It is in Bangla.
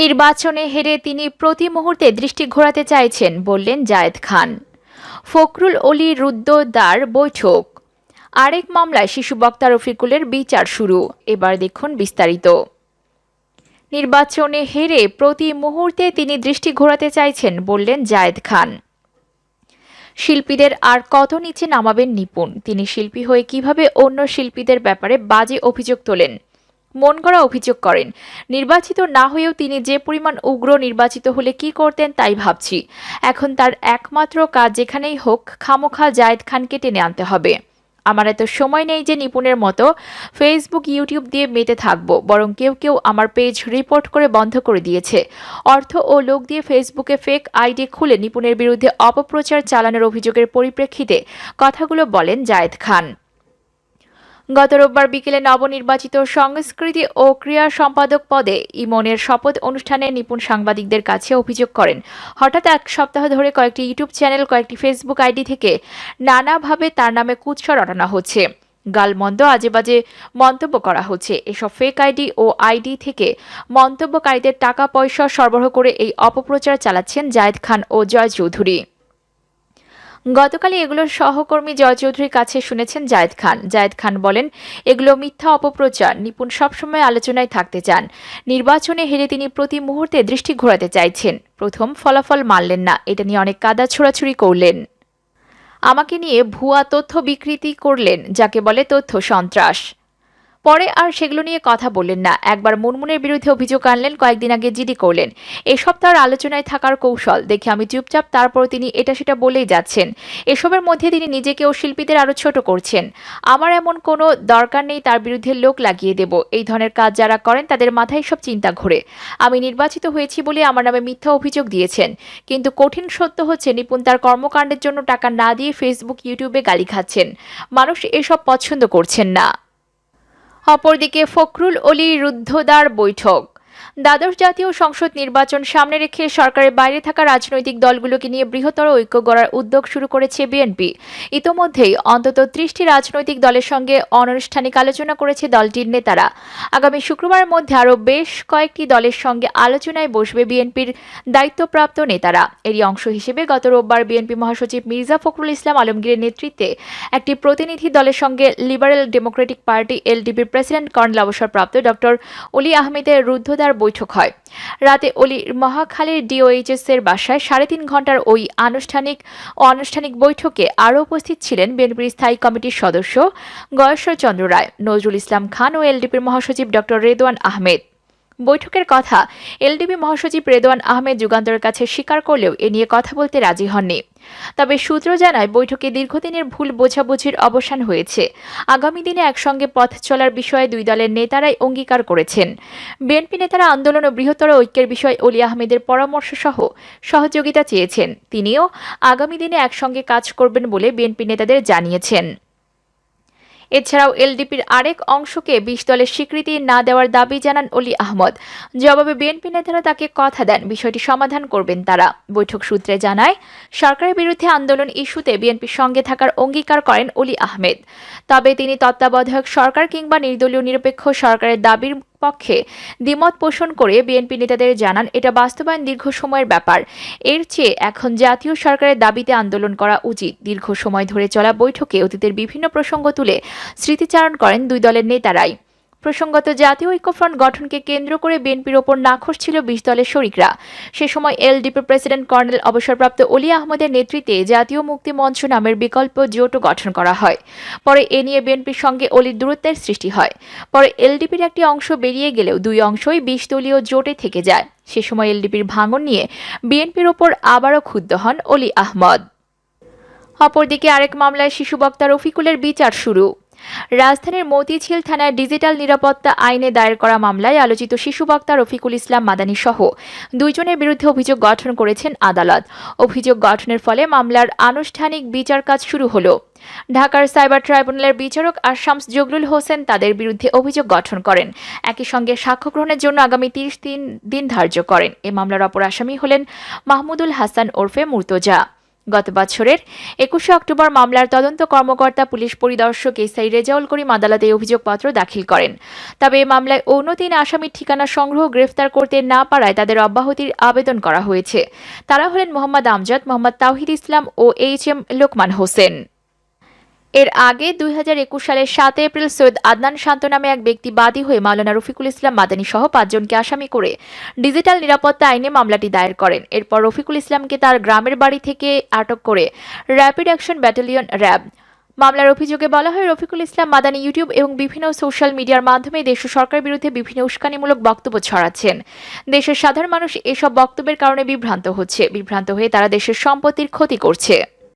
নির্বাচনে হেরে তিনি প্রতি মুহূর্তে দৃষ্টি ঘোরাতে চাইছেন, বললেন জায়েদ খান। ফখরুল অলি রুদ্রদার বৈঠক। আরেক মামলায় শিশু বক্তা রফিকুলের বিচার শুরু। এবার দেখুন বিস্তারিত। নির্বাচনে হেরে প্রতি মুহূর্তে তিনি দৃষ্টি ঘোরাতে চাইছেন, বললেন জায়েদ খান। শিল্পীদের আর কত নিচে নামাবেন নিপুণ? তিনি শিল্পী হয়ে কীভাবে অন্য শিল্পীদের ব্যাপারে বাজে অভিযোগ তোলেন? মন গড়া অভিযোগ করেন। নির্বাচিত না হয়েও তিনি যে পরিমাণ উগ্র নির্বাচিত হলে কি করতেন তাই ভাবছি। এখন তার একমাত্র কাজ যেখানেই হোক, খামোখা জায়েদ খানকে টেনে আনতে হবে। আমার এত সময় নেই যে নিপুণের মতো ফেসবুক, ইউটিউব দিয়ে মেতে থাকব, বরং কেউ কেউ আমার পেজ রিপোর্ট করে বন্ধ করে দিয়েছে। অর্থ ও লোক দিয়ে ফেসবুকে ফেক আইডি খুলে নিপুণের বিরুদ্ধে অপপ্রচার চালানোর অভিযোগের পরিপ্রেক্ষিতে কথাগুলো বলেন জায়েদ খান। গত রোববার বিকেলে নবনির্বাচিত সংস্কৃতি ও ক্রীড়া সম্পাদক পদে ইমনের শপথ অনুষ্ঠানে নিপুণ সাংবাদিকদের কাছে অভিযোগ করেন। হঠাৎ এক সপ্তাহ ধরে কয়েকটি ইউটিউব চ্যানেল, কয়েকটি ফেসবুক আইডি থেকে নানাভাবে তার নামে কুৎসা রটানো হচ্ছে। গালমন্দ আজে বাজে মন্তব্য করা হচ্ছে। এসব ফেক আইডি ও আইডি থেকে মন্তব্যকারীদের টাকা পয়সা সরবরাহ করে এই অপপ্রচার চালাচ্ছেন জায়েদ খান ও জয় চৌধুরী। গতকালই এগুলোর সহকর্মী জয় চৌধুরীর কাছে শুনেছেন জায়েদ খান। জায়েদ খান বলেন, এগুলো মিথ্যা অপপ্রচার, নিপুণ সবসময় আলোচনায় থাকতে চান। নির্বাচনে হেরে তিনি প্রতি মুহূর্তে দৃষ্টি ঘোরাতে চাইছেন। প্রথম ফলাফল মানলেন না। এটা নিয়ে অনেক কাদা ছোড়াছুড়ি করলেন। আমাকে নিয়ে ভুয়া তথ্য বিকৃতি করলেন, যাকে বলে তথ্য সন্ত্রাস। পরে আর সেগুলো নিয়ে কথা বললেন না। একবার মুনমুনের বিরুদ্ধে অভিযোগ আনলেন, কয়েকদিন আগে জিডি করলেন। এসব তার আলোচনায় থাকার কৌশল, দেখে আমি চুপচাপ তারপর তিনি এটা সেটা বলেই যাচ্ছেন। এসবের মধ্যে তিনি নিজেকেও শিল্পীদের আরও ছোট করছেন। আমার এমন কোনো দরকার নেই, তার বিরুদ্ধে লোক লাগিয়ে দেব। এই ধরনের কাজ যারা করেন, তাদের মাথায় সব চিন্তা ঘোরে। আমি নির্বাচিত হয়েছি বলে আমার নামে মিথ্যা অভিযোগ দিয়েছেন। কিন্তু কঠিন সত্য হচ্ছে, নিপুণ তার কর্মকাণ্ডের জন্য টাকা না দিয়ে ফেসবুক ইউটিউবে গালি খাচ্ছেন। মানুষ এসব পছন্দ করছেন না। অপরদিকে ফখরুল অলি রুদ্ধদ্বার বৈঠক। দ্বাদশ জাতীয় সংসদ নির্বাচন সামনে রেখে সরকারের বাইরে থাকা রাজনৈতিক দলগুলোকে নিয়ে বৃহত্তর ঐক্য গড়ার উদ্যোগ শুরু করেছে বিএনপি। ইতোমধ্যেই অন্তত ত্রিশটি রাজনৈতিক দলের সঙ্গে অনানুষ্ঠানিক আলোচনা করেছে দলটির নেতারা। আগামী শুক্রবারের মধ্যে আরও বেশ কয়েকটি দলের সঙ্গে আলোচনায় বসবে বিএনপির দায়িত্বপ্রাপ্ত নেতারা। এরই অংশ হিসেবে গত রোববার বিএনপি মহাসচিব মির্জা ফখরুল ইসলাম আলমগীরের নেতৃত্বে একটি প্রতিনিধি দলের সঙ্গে লিবারেল ডেমোক্রেটিক পার্টি এলডিপির প্রেসিডেন্ট কর্নেল অবসরপ্রাপ্ত ডক্টর অলি আহমেদের রুদ্ধদ্বার বৈঠক হয়। রাতে অলি মহাখালীর ডিওএইচএস এর বাসায় সাড়ে তিন ঘণ্টার ওই আনুষ্ঠানিক, অনানুষ্ঠানিক বৈঠকে আরও উপস্থিত ছিলেন বিএনপির স্থায়ী কমিটির সদস্য গয়েশ্বর চন্দ্র রায়, নজরুল ইসলাম খান ও এলডিপির মহাসচিব ডক্টর রেদওয়ান আহমেদ। বৈঠকের কথা। এলডিবি মহাসচিব রেদওয়ান আহমেদ যুগান্তরের কাছে স্বীকার করলেও এ নিয়ে কথা বলতে রাজি হননি। তবে সূত্র জানায়, বৈঠকে দীর্ঘদিনের ভুল বোঝাবুঝির অবসান হয়েছে। আগামী দিনে একসঙ্গে পথ চলার বিষয়ে দুই দলের নেতারাই অঙ্গীকার করেছেন। বিএনপি নেতারা আন্দোলন ও বৃহত্তর ঐক্যের বিষয়ে অলি আহমেদের পরামর্শ সহ সহযোগিতা চেয়েছেন। তিনিও, আগামী দিনে একসঙ্গে কাজ করবেন বলে বিএনপি নেতাদের জানিয়েছেন। এছাড়াও এলডিপির আরেক অংশকে বিশ দলের স্বীকৃতি না দেওয়ার দাবি জানান অলি আহমদ। জবাবে বিএনপি নেতারা তাকে কথা দেন, বিষয়টি সমাধান করবেন তারা। বৈঠক সূত্রে জানায়, সরকারের বিরুদ্ধে আন্দোলন ইস্যুতে বিএনপির সঙ্গে থাকার অঙ্গীকার করেন অলি আহমেদ। তবে তিনি তত্ত্বাবধায়ক সরকার কিংবা নির্দলীয় নিরপেক্ষ সরকারের দাবির পক্ষে দ্বিমত পোষণ করে বিএনপি নেতাদের জানান, এটা বাস্তবায়ন দীর্ঘ সময়ের ব্যাপার। এর চেয়ে এখন জাতীয় সরকারের দাবিতে আন্দোলন করা উচিত। দীর্ঘ সময় ধরে চলা বৈঠকে অতীতের বিভিন্ন প্রসঙ্গ তুলে স্মৃতিচারণ করেন দুই দলের নেতারাই। প্রসঙ্গত, জাতীয় ঐক্যফ্রন্ট গঠনকে কেন্দ্র করে বিএনপির ওপর নাখোশ ছিল বিশ দলের শরিকরা। সে সময় এলডিপি প্রেসিডেন্ট কর্নেল অবসরপ্রাপ্ত অলি আহমদের নেতৃত্বে জাতীয় মুক্তি মঞ্চ নামের বিকল্প জোটও গঠন করা হয়। পরে এ নিয়ে বিএনপির সঙ্গে অলির দূরত্বের সৃষ্টি হয়। পরে এলডিপির একটি অংশ বেরিয়ে গেলেও দুই অংশই বিশ দলীয় জোটে থেকে যায়। সে সময় এলডিপির ভাঙন নিয়ে বিএনপির ওপর আবারও ক্ষুব্ধ হন অলি আহমদ। অপরদিকে আরেক মামলায় শিশু বক্তা রফিকুলের বিচার শুরু। রাজধানীর মতিঝিল থানায় ডিজিটাল নিরাপত্তা আইনে দায়ের করা মামলায় আলোচিত শিশু বক্তা রফিকুল ইসলাম মাদানী সহ দুইজনের বিরুদ্ধে অভিযোগ গঠন করেছেন আদালত। অভিযোগ গঠনের ফলে মামলার আনুষ্ঠানিক বিচার কাজ শুরু হলো। ঢাকার সাইবার ট্রাইব্যুনালের বিচারক আশামস জগলুল হোসেন তাদের বিরুদ্ধে অভিযোগ গঠন করেন। একই সঙ্গে সাক্ষ্য গ্রহণের জন্য আগামী তিরিশ দিন দিন ধার্য করেন। এ মামলার অপর আসামি হলেন মাহমুদুল হাসান ওরফে মুর্তজা। গত বছরের একুশে অক্টোবর মামলার তদন্ত কর্মকর্তা, পুলিশ পরিদর্শক এসআই রেজাউল করিম আদালতে অভিযোগপত্র দাখিল করেন। তবে এ মামলায় অন্য তিন আসামির ঠিকানা সংগ্রহ গ্রেফতার করতে না পারায় তাদের অব্যাহতির আবেদন করা হয়েছে। তারা হলেন মোহাম্মদ আমজাদ, মোহাম্মদ তাওহিদ ইসলাম ও এইচ এম লোকমান হোসেন। এর আগে দুই হাজার একুশ সালের সাত এপ্রিল সৈয়দ আদনান শান্ত নামে এক ব্যক্তি বাদী হয়ে মাওলানা রফিকুল ইসলাম মাদানী সহ পাঁচজনকে আসামি করে ডিজিটাল নিরাপত্তা আইনে মামলাটি দায়ের করেন। এরপর রফিকুল ইসলামকে তার গ্রামের বাড়ি থেকে আটক করে র্যাপিড অ্যাকশন ব্যাটালিয়ন র্যাব। মামলার অভিযোগে বলা হয়, রফিকুল ইসলাম মাদানী ইউটিউব এবং বিভিন্ন সোশ্যাল মিডিয়ার মাধ্যমে দেশ সরকার বিরুদ্ধে বিভিন্ন উস্কানিমূলক বক্তব্য ছড়াচ্ছেন। দেশের সাধারণ মানুষ এসব বক্তব্যের কারণে বিভ্রান্ত হচ্ছে। বিভ্রান্ত হয়ে তারা দেশের সম্পত্তির ক্ষতি করছে।